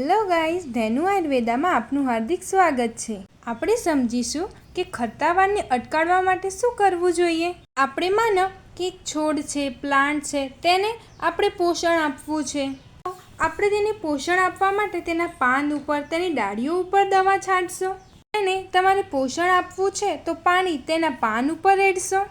Hello guys, Dhenu આયુર્વેદામાં આપનું હાર્દિક સ્વાગત છે. આપણે સમજીશું કે ખર્તાવાળને અટકાવવા માટે શું કરવું જોઈએ? આપણે માનો કે છોડ છે, પ્લાન્ટ છે, તેને આપણે પોષણ આપવું છે. આપણે તેને પોષણ આપવા માટે તેના પાન ઉપર, તેની ડાળીઓ ઉપર દવા છાંટશો. અને તમારે પોષણ આપવું છે તો પાણી તેના પાન ઉપર રેડશો.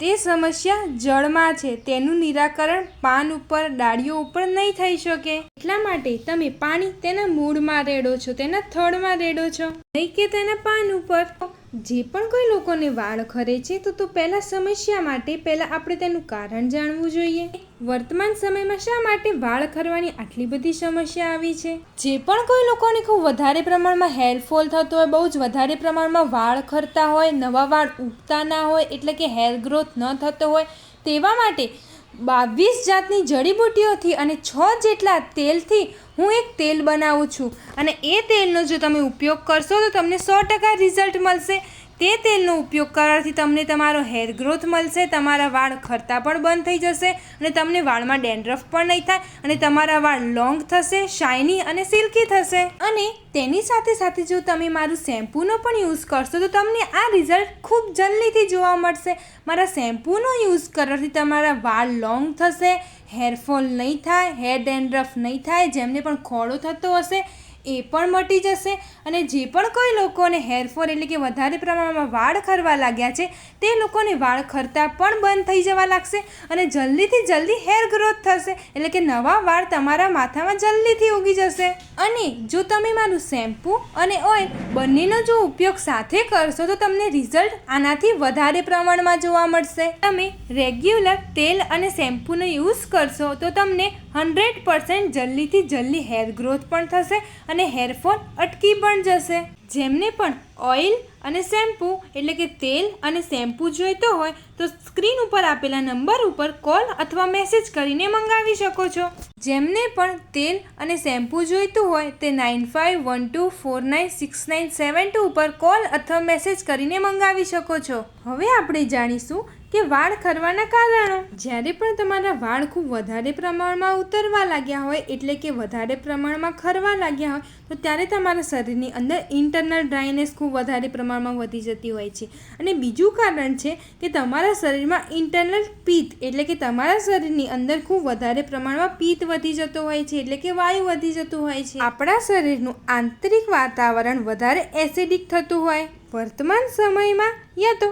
તે સમસ્યા જળમાં છે. તેનું નિરાકરણ પાન ઉપર, ડાળીઓ ઉપર નહીં થઈ શકે. એટલા માટે તમે પાણી તેના મૂળમાં રેડો છો, તેના થડમાં રેડો છો. નહીં કે તેના પાન ઉપર. જે પણ કોઈ લોકોને વાળ ખરે છે, તો તો પહેલાં સમસ્યા માટે પહેલાં આપણે તેનું કારણ જાણવું જોઈએ. વર્તમાન સમયમાં શા માટે વાળ ખરવાની આટલી બધી સમસ્યા આવી છે? જે પણ કોઈ લોકોને ખૂબ વધારે પ્રમાણમાં હેરફોલ થતો હોય, બહુ જ વધારે પ્રમાણમાં વાળ ખરતા હોય, નવા વાળ ઉગતા ના હોય, એટલે કે હેર ગ્રોથ ન થતો હોય, તેવા માટે બાવીસ જાતની જડીબુટ્ટીઓથી અને છ જેટલા તેલથી હું એક તેલ બનાવું છું. અને એ તેલનો જો તમે ઉપયોગ કરશો તો તમને સો ટકા રિઝલ્ટ મળશે. તે તેલનો ઉપયોગ કરવાથી તમને તમારો હેર ગ્રોથ મળશે, તમારા વાળ ખરતા પણ બંધ થઈ જશે અને તમને વાળમાં ડેન્ડ્રફ પણ નહીં થાય અને તમારા વાળ લોંગ થશે શાઇની અને સિલ્કી થશે. અને તેની સાથે સાથે જો તમે મારું શેમ્પૂનો પણ યુઝ કરશો, તો તમને આ રિઝલ્ટ ખૂબ જલ્દીથી જોવા મળશે. મારા શેમ્પૂનો યુઝ કરવાથી તમારા વાળ લોંગ થશે હેરફોલ નહીં થાય હેર ડેન્ડ્રફ નહીં થાય, જેમને પણ ખોડો થતો હશે એ પણ મટી જશે અને જે પણ કોઈ લોકોને હેરફોલ એટલે કે વધારે પ્રમાણમાં વાળ ખરવા લાગ્યા છે, તે લોકોને વાળ ખરતા પણ બંધ થઈ જવા લાગશે અને જલ્દીથી જલ્દી હેર ગ્રોથ થશે એટલે કે નવા વાળ તમારા માથામાં જલ્દીથી ઉગી જશે. અને જો તમે મારું શેમ્પૂ અને ઓઇલ બંનેનો જો ઉપયોગ સાથે કરશો, તો તમને રિઝલ્ટ આનાથી વધારે પ્રમાણમાં જોવા મળશે. તમે રેગ્યુલર તેલ અને શેમ્પૂનો યુઝ કરશો, તો તમને હંડ્રેડ પર્સન્ટ જલ્દીથી જલ્દી હેર ગ્રોથ પણ થશે અને હેરફોલ અટકી પણ જશે. જેમને પણ ઓઇલ અને શેમ્પૂ, એટલે કે તેલ અને શેમ્પૂ જોઈતો હોય, તો સ્ક્રીન ઉપર આપેલા નંબર ઉપર કોલ અથવા મેસેજ કરીને મંગાવી શકો છો. જેમને પણ તેલ અને શેમ્પૂ જોઈતું હોય, તે nine five one two four nine six nine seven two ઉપર કોલ અથવા મેસેજ કરીને મંગાવી શકો છો. હવે આપણે જાણીશું કે વાળ ખરવાના કારણો. જ્યારે પણ તમારા વાળ ખૂબ વધારે પ્રમાણમાં ઉતરવા લાગ્યા હોય, એટલે કે વધારે પ્રમાણમાં ખરવા લાગ્યા હોય, તો ત્યારે તમારા શરીરની અંદર ઇન્ટરનલ ડ્રાયનેસ ખૂબ વધારે પ્રમાણમાં વધી જતી હોય છે. અને બીજું કારણ છે કે તમારા શરીરમાં ઇન્ટરનલ પિત્ત એટલે કે તમારા શરીરની અંદર ખૂબ વધારે પ્રમાણમાં પિત્ત વધી જતો હોય છે, એટલે કે વાયુ વધી જતું હોય છે. આપણા શરીરનું આંતરિક વાતાવરણ વધારે એસિડિક થતું હોય વર્તમાન સમયમાં યા તો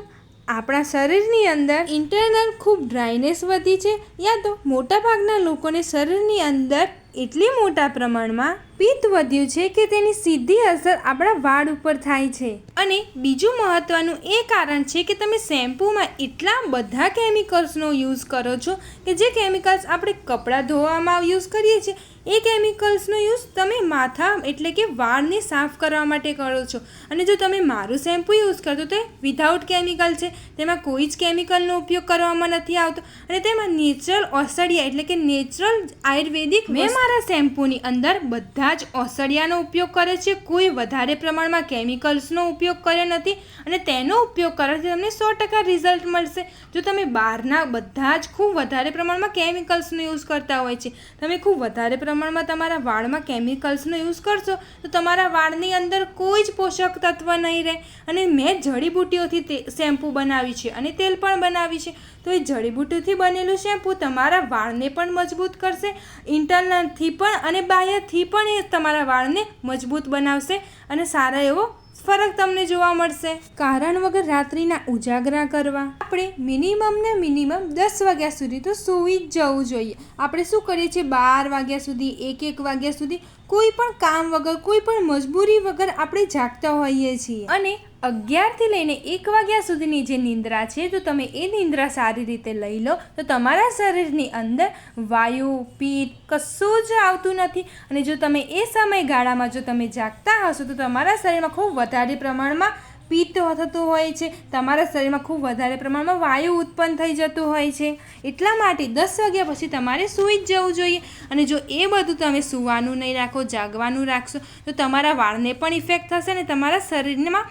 આપણા શરીરની અંદર ઇન્ટરનલ ખૂબ ડ્રાયનેસ વધી છે, યા તો મોટાભાગના લોકોને શરીરની અંદર એટલી મોટા પ્રમાણમાં પિત્ત વધ્યું છે કે તેની સીધી અસર આપણા વાળ ઉપર થાય છે. અને બીજું મહત્ત્વનું એ કારણ છે કે તમે શેમ્પૂમાં એટલા બધા કેમિકલ્સનો યુઝ કરો છો કે જે કેમિકલ્સ આપણે કપડાં ધોવામાં યુઝ કરીએ છીએ એ કેમિકલ્સનો યુઝ તમે માથા એટલે કે વાળને સાફ કરવા માટે કરો છો. અને જો તમે મારું શેમ્પૂ યુઝ કરતો તો એ વિધાઉટ કેમિકલ છે. તેમાં કોઈ જ કેમિકલનો ઉપયોગ કરવામાં નથી આવતો. અને તેમાં નેચરલ ઓસડિયા એટલે કે નેચરલ આયુર્વેદિક મેં મારા શેમ્પૂની અંદર બધા જ ઓસડિયાનો ઉપયોગ કરે છે. કોઈ વધારે પ્રમાણમાં કેમિકલ્સનો ઉપયોગ કર્યો નથી અને તેનો ઉપયોગ કરવાથી તમને સો ટકા રિઝલ્ટ મળશે. જો તમે બહારના બધા જ ખૂબ વધારે પ્રમાણમાં કેમિકલ્સનો યુઝ કરતા હોય છે, તમે ખૂબ વધારે પ્રમાણમાં તમારા વાળમાં કેમિકલ્સનો યુઝ કરશો, તો તમારા વાળની અંદર કોઈ જ પોષક તત્વ નહીં રહે. અને મેં જડીબુટ્ટીઓથી તે શેમ્પૂ બનાવી છે અને તેલ પણ બનાવી છે. તો એ જડીબુટ્ટીથી બનેલું શેમ્પૂ તમારા વાળને પણ મજબૂત કરશે, ઇન્ટરનલથી પણ અને બાહ્યથી પણ એ તમારા વાળને મજબૂત બનાવશે અને સારા એવો ફરક તમને જોવા મળશે. કારણ વગર રાત્રિના ઉજાગરા કરવા. આપણે મિનિમમ ને મિનિમમ દસ વાગ્યા સુધી તો સૂઈ જ જવું જોઈએ. આપણે શું કરીએ છીએ? બાર વાગ્યા સુધી એક એક વાગ્યા સુધી કોઈ પણ કામ વગર, કોઈ પણ મજબૂરી વગર આપણે જાગતા હોઈએ છીએ. અને અગિયારથી લઈને એક વાગ્યા સુધીની જે નિંદ્રા છે, તો તમે એ નિંદ્રા સારી રીતે લઈ લો. તો તમારા શરીરની અંદર વાયુ, પિત્ત કશું જ આવતું નથી. અને જો તમે એ સમયગાળામાં જો તમે જાગતા હશો, તો તમારા શરીરમાં ખૂબ વધારે પ્રમાણમાં પિત્ત થતું હોય છે. તમારા શરીરમાં ખૂબ વધારે પ્રમાણમાં વાયુ ઉત્પન્ન થઈ જતું હોય છે. એટલા માટે દસ વાગ્યા પછી તમારે સૂઈ જ જવું જોઈએ. અને જો એ બધું તમે સૂવાનું નહીં રાખો, જાગવાનું રાખશો, તો તમારા વાળને પણ ઇફેક્ટ થશે અને તમારા શરીરમાં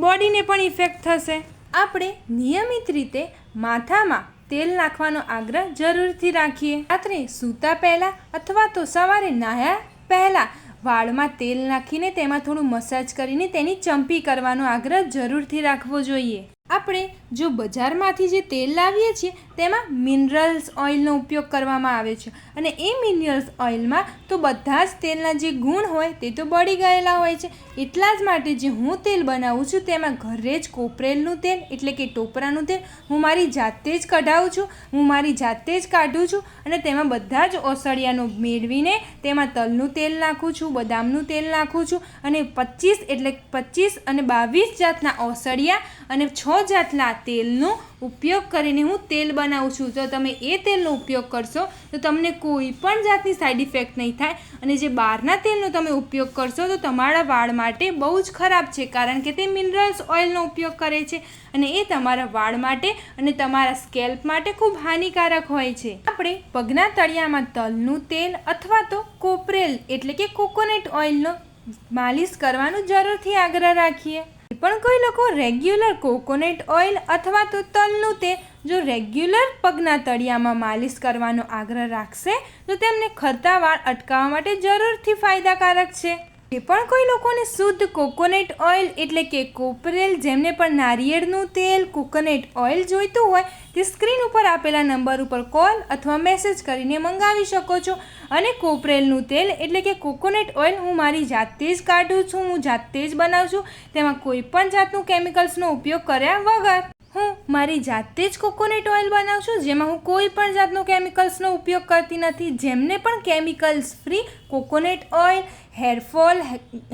બોડીને પણ ઇફેક્ટ થશે. આપણે નિયમિત રીતે માથામાં તેલ નાખવાનો આગ્રહ જરૂરથી રાખીએ. રાત્રે સૂતા પહેલાં અથવા તો સવારે નાહ્યા પહેલાં વાળમાં તેલ નાખીને તેમાં થોડું મસાજ કરીને તેની ચંપી કરવાનો આગ્રહ જરૂરથી રાખવો જોઈએ. આપણે જો બજારમાંથી જે તેલ લાવીએ છીએ, તેમાં મિનરલ્સ ઓઇલનો ઉપયોગ કરવામાં આવે છે. અને એ મિનરલ્સ ઓઇલમાં તો બધા જ તેલના જે ગુણ હોય, તે તો બળી ગયેલા હોય છે. એટલા જ માટે જે હું તેલ બનાવું છું, તેમાં ઘરે જ કોપરેલનું તેલ, એટલે કે ટોપરાનું તેલ, હું મારી જાતે જ કઢાવું છું, હું મારી જાતે જ કાઢું છું, અને તેમાં બધા જ ઓસળિયાનો મેળવીને તેમાં તલનું તેલ નાખું છું, બદામનું તેલ નાખું છું, અને પચીસ એટલે પચીસ અને બાવીસ જાતના ઓસળિયા અને છ જાતના તેલનો ઉપયોગ કરીને હું તેલ બનાવું છું. તો તમે એ તેલનો ઉપયોગ કરશો, તો તમને કોઈ પણ જાતની સાઈડ ઇફેક્ટ નહીં થાય. અને જે બહારના તેલનો તમે ઉપયોગ કરશો, તો તમારા વાળ માટે બહુ જ ખરાબ છે, કારણ કે તે મિનરલ્સ ઓઇલનો ઉપયોગ કરે છે. અને એ તમારા વાળ માટે અને તમારા સ્કેલ્પ માટે ખૂબ હાનિકારક હોય છે. આપણે પગના તળિયામાં તલનું તેલ અથવા તો કોપરેલ, એટલે કે કોકોનટ ઓઇલનો માલિશ કરવાનું જરૂરથી આગ્રહ રાખીએ. પણ કોઈ લોકો રેગ્યુલર કોકોનટ ઓઇલ અથવા તો તલનું તે જો રેગ્યુલર પગના તળિયામાં માલિશ કરવાનો આગ્રહ રાખશે, તો તેમને ખરતા વાળ અટકાવવા માટે જરૂરથી ફાયદાકારક છે. એ પણ કોઈ લોકોને શુદ્ધ કોકોનટ ઓઇલ એટલે કે કોપરેલ, જેમને પણ નારિયેળનું તેલ, કોકોનટ ઓઇલ જોઈતું હોય, તે સ્ક્રીન ઉપર આપેલા નંબર ઉપર કોલ અથવા મેસેજ કરીને મંગાવી શકો છો. અને કોપરેલનું તેલ એટલે કે કોકોનટ ઓઇલ હું મારી જાતે જ કાઢું છું, હું જાતે જ બનાવું છું. તેમાં કોઈ પણ જાતનું કેમિકલ્સનો ઉપયોગ કર્યા વગર હું મારી જાતે જ કોકોનટ ઓઇલ બનાવું છું, જેમાં હું કોઈ પણ જાતનો કેમિકલ્સનો ઉપયોગ કરતી નથી. જેમને પણ chemicals free coconut oil hair fall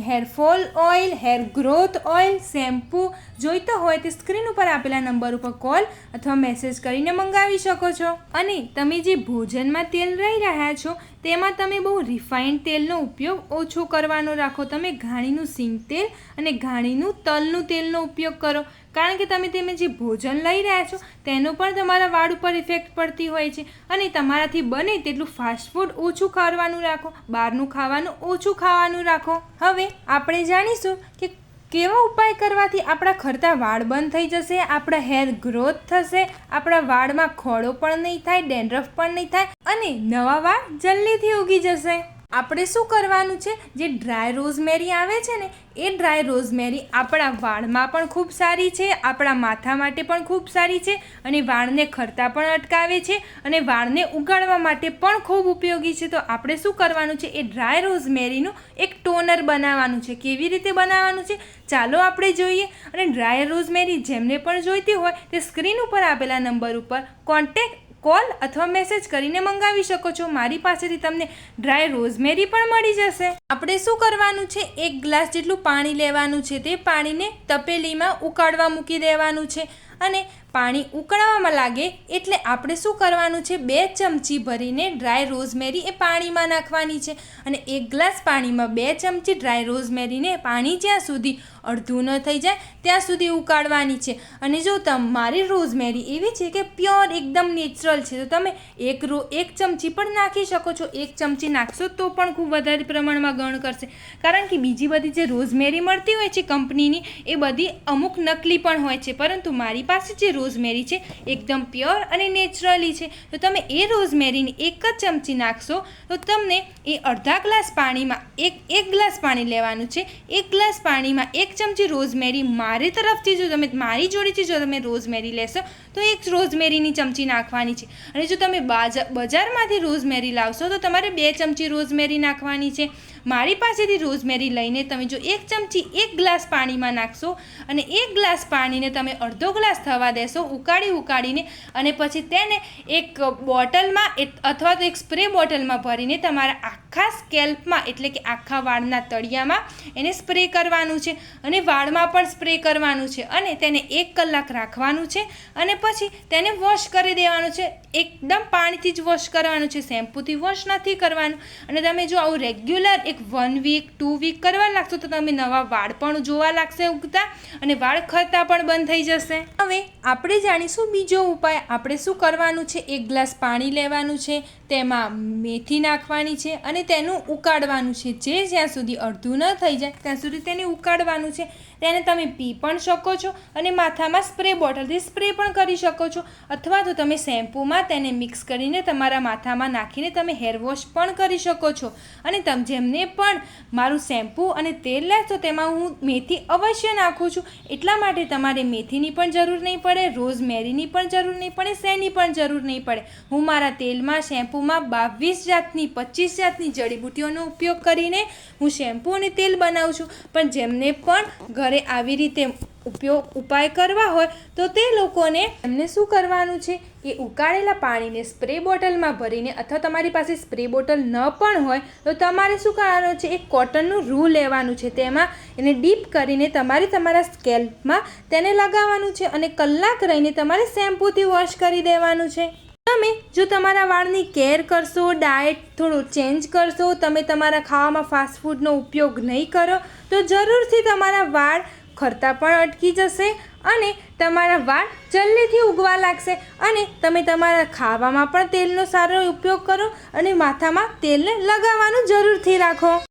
hair fall oil, hair growth oil, shampoo જોઈતો હોય તે સ્ક્રીન ઉપર આપેલા નંબર ઉપર કોલ અથવા મેસેજ કરીને મંગાવી શકો છો. અને તમે જે ભોજનમાં તેલ રહી રહ્યા છો, તેમાં તમે બહુ રિફાઇન્ડ તેલનો ઉપયોગ ઓછો કરવાનો રાખો. તમે ઘાણીનું સિંગ તેલ અને ઘાણીનું તલનું તેલનો ઉપયોગ કરો. કારણ કે તમે તમે જે ભોજન લઈ રહ્યા છો, તેનો પણ તમારા વાળ ઉપર ઇફેક્ટ પડતી હોય છે. અને તમારાથી બને તેટલું ફાસ્ટ ફૂડ ઓછું ખાવાનું રાખો, બહારનું ખાવાનું ઓછું ખાવાનું રાખો. હવે આપણે જાણીશું કે કેવા ઉપાય કરવાથી આપણા ખરતા વાળ બંધ થઈ જશે, આપણા હેર ગ્રોથ થશે, આપણા વાળમાં ખોડો પણ નહીં થાય ડેન્ડ્રફ પણ નહીં થાય, અને નવા વાળ જલ્દીથી ઉગી જશે. આપણે શું કરવાનું છે? જે ડ્રાય રોઝમેરી આવે છે ને, એ ડ્રાય રોઝમેરી આપણા વાળમાં પણ ખૂબ સારી છે, આપણા માથા માટે પણ ખૂબ સારી છે અને વાળને ખરતા પણ અટકાવે છે અને વાળને ઉગાડવા માટે પણ ખૂબ ઉપયોગી છે. તો આપણે શું કરવાનું છે? એ ડ્રાય રોઝમેરીનું એક ટોનર બનાવવાનું છે. કેવી રીતે બનાવવાનું છે? ચાલો આપણે જોઈએ. અને ડ્રાય રોઝમેરી જેમને પણ જોઈતી હોય, તે સ્ક્રીન ઉપર આપેલા નંબર ઉપર કોન્ટેક્ટ કોલ અથવા મેસેજ કરીને મંગાવી શકો છો. મારી પાસેથી તમને ડ્રાય રોઝમેરી પણ મળી જશે. આપણે શું કરવાનું છે? એક ગ્લાસ જેટલું પાણી લેવાનું છે. તે પાણીને તપેલીમાં ઉકાળવા મૂકી દેવાનું છે. અને પાણી ઉકળવામાં લાગે એટલે આપણે શું કરવાનું છે? બે ચમચી ભરીને ડ્રાય રોઝમેરી એ પાણીમાં નાખવાની છે અને એક ગ્લાસ પાણીમાં બે ચમચી ડ્રાય રોઝમેરીને પાણી જ્યાં સુધી અડધું ન થઈ જાય, ત્યાં સુધી ઉકાળવાની છે. અને જો તમારી રોઝમેરી એવી છે કે પ્યોર એકદમ નેચરલ છે. તો તમે એક રો, એક ચમચી પણ નાખી શકો છો. એક ચમચી નાખશો તો પણ ખૂબ વધારે પ્રમાણમાં ગણ કરશે. કારણ કે બીજી બધી જે રોઝમેરી મળતી હોય છે કંપનીની એ બધી અમુક નકલી પણ હોય છે. પરંતુ મારી પાસે જે રોઝમેરી છે, એકદમ પ્યોર અને નેચરલી છે. તો તમે એ રોઝમેરીને એક જ ચમચી નાખશો, તો તમને એ અડધા ગ્લાસ પાણીમાં એક એક ગ્લાસ પાણી લેવાનું છે. એક ગ્લાસ પાણીમાં એક ચમચી રોઝમેરી મારી તરફથી જો તમે, મારી જોડેથી જો તમે રોઝમેરી લેશો, તો એક રોઝમેરીની ચમચી નાખવાની છે. અને જો તમે બાજા, બજારમાંથી રોઝમેરી લાવશો, તો તમારે બે ચમચી રોઝમેરી નાખવાની છે. મારી પાસેથી રોઝમેરી લઈને તમે જો એક ચમચી એક ગ્લાસ પાણીમાં નાખશો અને એક ગ્લાસ પાણીને તમે અડધો ગ્લાસ થવા દેશો, ઉકાળી ઉકાળીને અને પછી તેને એક બોટલમાં એ- અથવા તો એક સ્પ્રે બોટલમાં ભરીને તમારા આખા સ્કેલ્પમાં એટલે કે આખા વાળના તળિયામાં એને સ્પ્રે કરવાનું છે અને વાળમાં પણ સ્પ્રે કરવાનું છે અને તેને એક કલાક રાખવાનું છે અને પછી તેને વોશ કરી દેવાનું છે. એકદમ પાણીથી જ વોશ કરવાનું છે. શેમ્પૂથી વોશ નથી કરવાનું. અને તમે જો આવું રેગ્યુલર એક વન વીક ટુ વીક કરવા લાગશો તો તમે નવા વાળ પણ જોવા લાગશે ઉગતા અને વાળ ખરતા પણ બંધ થઈ જશે. હવે આપણે જાણીશું બીજો ઉપાય. આપણે શું કરવાનું છે? એક ગ્લાસ પાણી લેવાનું છે, તેમાં મેથી નાખવાની છે અને તેનું ઉકાળવાનું છે. જે જ્યાં સુધી અડધું ન થઈ જાય, ત્યાં સુધી તેને ઉકાળવાનું છે. તેને તમે પી પણ શકો છો અને માથામાં સ્પ્રે બોટલથી સ્પ્રે પણ કરી શકો છો. અથવા તો તમે શેમ્પૂમાં તેને મિક્સ કરીને તમારા માથામાં નાખીને તમે હેર વોશ પણ કરી શકો છો. અને તમ જેમને પણ મારું શેમ્પૂ અને તેલ લેશો તેમાં હું મેથી અવશ્ય નાખું છું. એટલા માટે તમારે મેથીની પણ જરૂર નહીં પડે, રોઝ મેરીની પણ જરૂર નહીં પડે, શેની પણ જરૂર નહીં પડે. હું મારા તેલમાં, શેમ્પૂમાં બાવીસ જાતની પચીસ જાતની જડીબુટ્ટીઓનો ઉપયોગ કરીને હું શેમ્પૂ અને તેલ બનાવું છું. પણ જેમને પણ ઘરે આવી રીતે ઉપયોગ, ઉપાય કરવા હોય તો તે લોકોને એમને શું કરવાનું છે? એ ઉકાળેલા પાણીને સ્પ્રે બોટલમાં ભરીને અથવા તમારી પાસે સ્પ્રે બોટલ ન પણ હોય તો તમારે શું કરવાનું છે? એક કોટનનું રૂ લેવાનું છે તેમાં. એને ડીપ કરીને તમારે તમારા સ્કેલ્પમાં તેને લગાવવાનું છે અને કલાક રહીને તમારે શેમ્પૂથી વોશ કરી દેવાનું છે. તમે જો તમારા વાળની કેર કરશો, ડાયટ થોડું ચેન્જ કરશો, તમે તમારા ખાવામાં ફાસ્ટફૂડનો ઉપયોગ નહીં કરો, તો જરૂરથી તમારા વાળ ખરતા પણ અટકી જશે અને તમારા વાળ જલ્દીથી ઉગવા લાગશે અને તમે તમારા ખાવામાં પણ તેલનો સારો ઉપયોગ કરો અને માથામાં તેલને લગાવવાનું જરૂરથી રાખો.